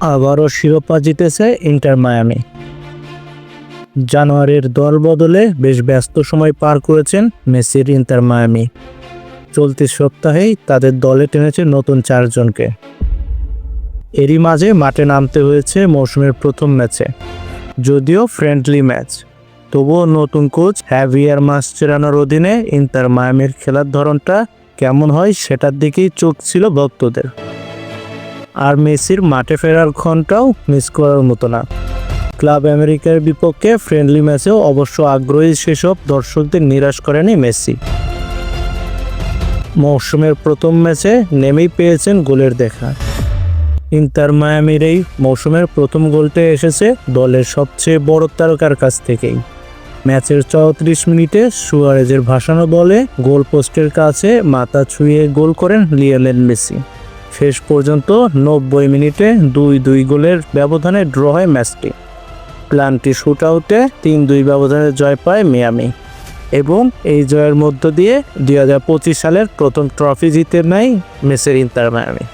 আবারও শিরোপা জিতেছে ইন্টার মায়ামি। জানুয়ারির দল বদলে বেশ ব্যস্ত সময় পার করেছেন মেসির ইন্টার মায়ামি। চলতি সপ্তাহেই তাদের দলে টেনেছে নতুন চারজনকে। এরই মাঝে মাঠে নামতে হয়েছে মৌসুমের প্রথম ম্যাচে। যদিও ফ্রেন্ডলি ম্যাচ তবুও নতুন কোচ হ্যাভিয়ার মাসচেরানোর অধীনে ইন্টার মায়ামির খেলার ধরনটা কেমন হয় সেটার দিকেই চোখ ছিল ভক্তদের। আর মেসির মাঠে ফেরার ক্ষণটাও মিস করার মতো না। ক্লাব আমেরিকার বিপক্ষে ফ্রেন্ডলি ম্যাচেও অবশ্য আগ্রহী সেসব দর্শকদের নিরাশ করেনি মেসি। মৌসুমের প্রথম ম্যাচে নেমেই পেয়েছেন গোলের দেখা। ইন্টার মায়ামির এই মৌসুমের প্রথম গোলটা এসেছে দলের সবচেয়ে বড় তারকার কাছ থেকেই। ম্যাচের চৌত্রিশ মিনিটে সুয়ারেজের ভাসানো বলে গোল পোস্টের কাছে মাথা ছুঁয়ে গোল করেন লিওনেল মেসি। শেষ পর্যন্ত নব্বই মিনিটে দুই দুই গোলের ব্যবধানে ড্র হয় ম্যাচটি। প্ল্যানটি শুট আউটে তিন দুই ব্যবধানে জয় পায় মিয়ামি। এবং এই জয়ের মধ্য দিয়ে দুই হাজার পঁচিশ সালের প্রথম ট্রফি জিতে নেয় মেসের ইন্টার মায়ামি।